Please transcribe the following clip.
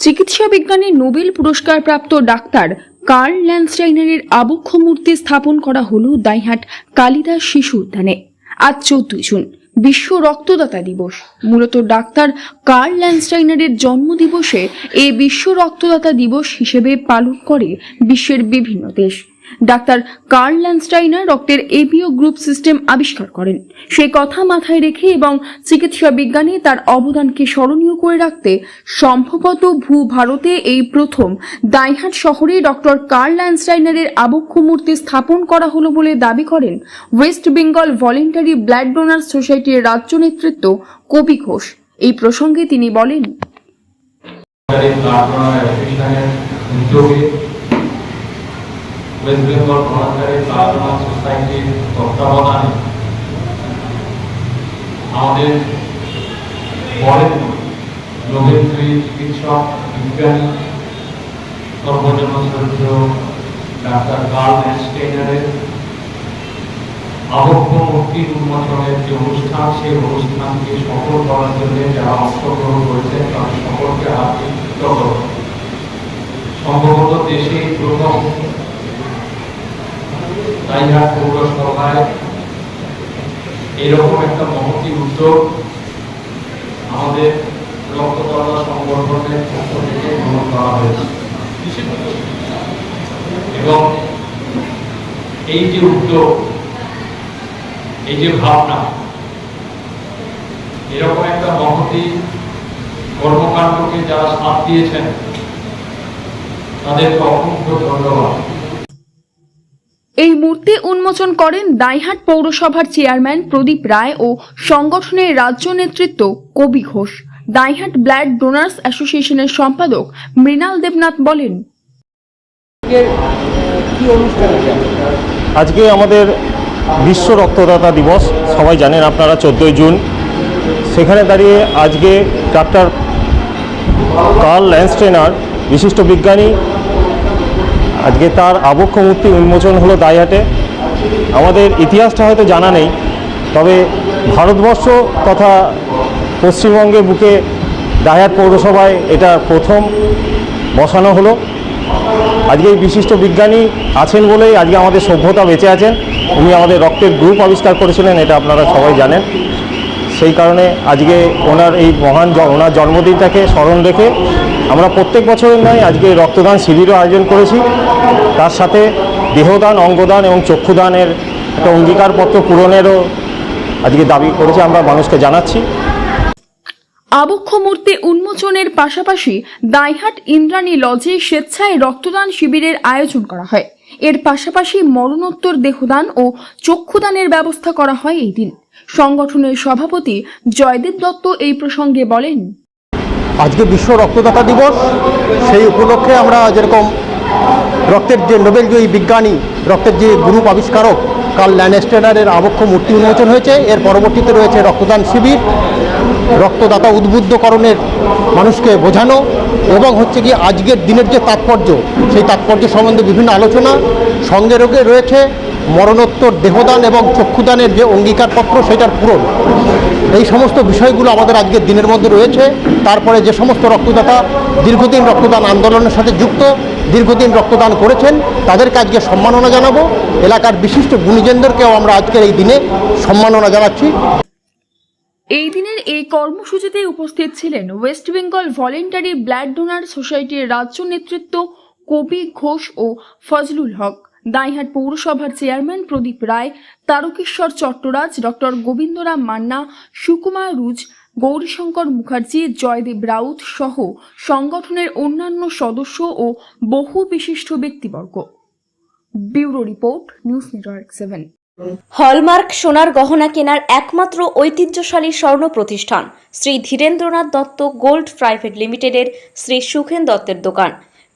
চিকিৎসা বিজ্ঞানে নোবেল পুরস্কার প্রাপ্ত ডাক্তার কার্ল ল্যান্ডস্টাইনারের আবক্ষ মূর্তি স্থাপন করা হল দাইহাট কালিদাস শিশু উদ্যানে। আজ চৌদ্দই জুন, বিশ্ব রক্তদাতা দিবস। মূলত ডাক্তার কার্ল ল্যান্ডস্টাইনারের জন্মদিবসে এ বিশ্ব রক্তদাতা দিবস হিসেবে পালন করে বিশ্বের বিভিন্ন দেশ। ডাক্তার কার্ল ল্যান্ডস্টাইনার রক্তের এপিও গ্রুপ সিস্টেম আবিষ্কার করেন। সেই কথা মাথায় রেখে এবং চিকিৎসা বিজ্ঞানে তার অবদানকে স্মরণীয় করে রাখতে সম্ভবত ভূ ভারতে এই প্রথম দাইহাট শহরে ডক্টর কার্ল ল্যান্ডস্টাইনারের আবক্ষ মূর্তি স্থাপন করা হলো বলে দাবি করেন West Bengal voluntary blood donor সোসাইটির রাজ্য নেতৃত্ব কবি ঘোষ। এই প্রসঙ্গে তিনি বলেন সরকারি প্লাটফর্ম অ্যাসোসিয়েশনের উদ্যোগে ওয়েস্ট বেঙ্গল ভলান্টারি প্লাটফর্ম সোসাইটির তত্ত্বাবধানে আমাদের বরেন নোবেলজয়ী চিকিৎসক, বিজ্ঞানী সর্বজন ডাক্তার কার্ল ন্যাস্টেইনারের আবক্ষ মূর্তি উন্মোচনের যে অনুষ্ঠান, সেই অনুষ্ঠানকে সফল করার জন্য যারা অংশগ্রহণ করেছেন, তাদের সকলকে হার্দিক সম্ভবত দেশে প্রথম রাইহাট পৌরসভায় এরকম একটা মহতি উদ্যোগ আমাদের রক্তদাতা সংগঠনের পক্ষ থেকে গ্রহণ করা হয়েছে। এবং এই যে উদ্যোগ, এই যে ভাবনা, এরকম একটা মহতি কর্মকাণ্ডকে যারা সাথ দিয়েছেন, তাদেরকে অসংখ্য ধন্যবাদ। মূর্তি উন্মোচন করেন দাইহাট পৌরসভার চেয়ারম্যান প্রদীপ রায় ও সংগঠনের রাজ্য নেতৃত্ব কবি ঘোষ। দাইহাট ব্লাড ডোনার্স অ্যাসোসিয়েশনের সম্পাদক মৃণাল দেবনাথ বলেন আজকে আমাদের বিশ্ব রক্তদাতা দিবস সবাই জানেন আপনারা চোদ্দোই জুন। সেখানে দাঁড়িয়ে আজকে ডাক্তার কার্ল ল্যান্ডস্টেনার বিশিষ্ট বিজ্ঞানী আজকে তার আবক্ষ মূর্তি উন্মোচন হলো দাইহাটে। আমাদের ইতিহাসটা হয়তো জানা নেই, তবে ভারতবর্ষ তথা পশ্চিমবঙ্গের বুকে দাইহাট পৌরসভায় এটা প্রথম বসানো হলো। আজকে এই বিশিষ্ট বিজ্ঞানী আছেন বলেই আজকে আমাদের সভ্যতা বেঁচে আছেন। উনি আমাদের রক্তের গ্রুপ আবিষ্কার করেছিলেন, এটা আপনারা সবাই জানেন। সেই কারণে আজকে ওনার এই মহান ওনার জন্মদিনটাকে স্মরণ রেখে আমরা প্রত্যেক বছরের নয় আজকে রক্তদান শিবিরও আয়োজন করেছি। তার সাথে দেহদান অঙ্গদান এবং চক্ষুদানের একটা অঙ্গীকারপত্র পূরণেরও আজকে দাবি করেছে আমরা মানুষকে জানাচ্ছি। আবক্ষ মূর্তি উন্মোচনের পাশাপাশি দাইহাট ইন্দ্রাণী লজে স্বেচ্ছায় রক্তদান শিবিরের আয়োজন করা হয়। এর পাশাপাশি মরণোত্তর দেহদান ও চক্ষুদানের ব্যবস্থা করা হয় এই দিন। সংগঠনের সভাপতি জয়দেব দত্ত এই প্রসঙ্গে বলেন আজকে বিশ্ব রক্তদাতা দিবস সেই উপলক্ষে আমরা যেরকম রক্তের যে নোবেলজয়ী বিজ্ঞানী, রক্তের যে গ্রুপ আবিষ্কারক কাল ল্যানেস্টেডারের আবক্ষ মূর্তি উন্মোচন হয়েছে। এর পরবর্তীতে রয়েছে রক্তদান শিবির, রক্তদাতা উদ্বুদ্ধকরণের মানুষকে বোঝানো এবং হচ্ছে কি আজকের দিনের যে তাৎপর্য, সেই তাৎপর্য সম্বন্ধে বিভিন্ন আলোচনা, সঙ্গে রোগে রয়েছে মরণোত্তর, দেহদান এবং চক্ষুদানের যে অঙ্গীকারপত্র সেটার পূরণ। এই সমস্ত বিষয়গুলো আমাদের আজকের দিনের মধ্যে রয়েছে। তারপরে যে সমস্ত রক্তদাতা দীর্ঘদিন রক্তদান আন্দোলনের সাথে যুক্ত, দীর্ঘদিন রক্তদান করেছেন, তাদেরকে আজকে সম্মাননা জানাব। এলাকার বিশিষ্ট গুণীজনদেরকেও আমরা আজকের এই দিনে সম্মাননা জানাচ্ছি। এই দিনের এই কর্মসূচিতে উপস্থিত ছিলেন West Bengal voluntary blood donor সোসাইটির রাজ্য নেতৃত্ব কবি ঘোষ ও ফজলুল হক। দাইহাট পৌরসভার চেয়ারম্যান প্রদীপ রায়, তারকেশ্বর চট্টরাজ, ডক্টর গোবিন্দরাম মান্না, সুকুমার রুজ, গৌরীশঙ্কর মুখার্জি, জয়দেব রাউত সহ সংগঠনের অন্যান্য সদস্য ও বহু বিশিষ্ট ব্যক্তিবর্গ। Bureau report, news network seven. Hallmark সোনার গহনা কেনার একমাত্র ঐতিহ্যশালী স্বর্ণ প্রতিষ্ঠান শ্রী ধীরেন্দ্রনাথ দত্ত গোল্ড প্রাইভেট লিমিটেডের শ্রী সুখেন দত্তের দোকান।